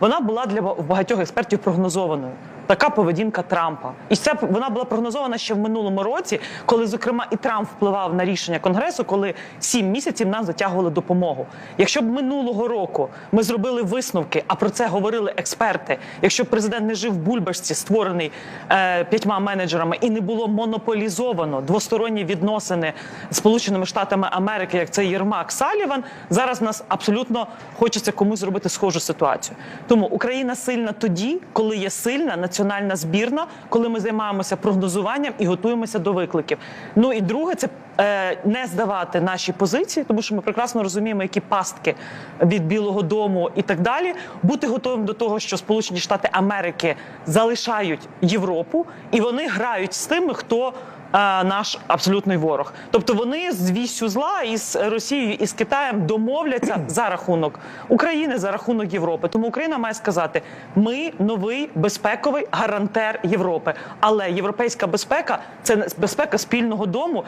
вона була для багатьох експертів прогнозованою. Така поведінка Трампа, і це вона була прогнозована ще в минулому році, коли зокрема і Трамп впливав на рішення конгресу, коли сім місяців нам затягували допомогу. Якщо б минулого року ми зробили висновки, а про це говорили експерти. Якщо б президент не жив в бульбашці, створений е, п'ятьма менеджерами, і не було монополізовано двосторонні відносини з Сполученими Штатами Америки, як це Єрмак Саліван, зараз нас абсолютно хочеться комусь зробити схожу ситуацію. Тому Україна сильна тоді, коли є сильна національна збірна, коли ми займаємося прогнозуванням і готуємося до викликів. Ну і друге, це е, не здавати наші позиції, тому що ми прекрасно розуміємо, які пастки від Білого Дому і так далі. Бути готовим до того, що Сполучені Штати Америки залишають Європу, і вони грають з тими, хто. Е, Наш абсолютний ворог, тобто вони з вістю зла із Росією і з Китаєм домовляться за рахунок України, за рахунок Європи. Тому Україна має сказати: ми новий безпековий гарантер Європи, але європейська безпека це безпека спільного дому.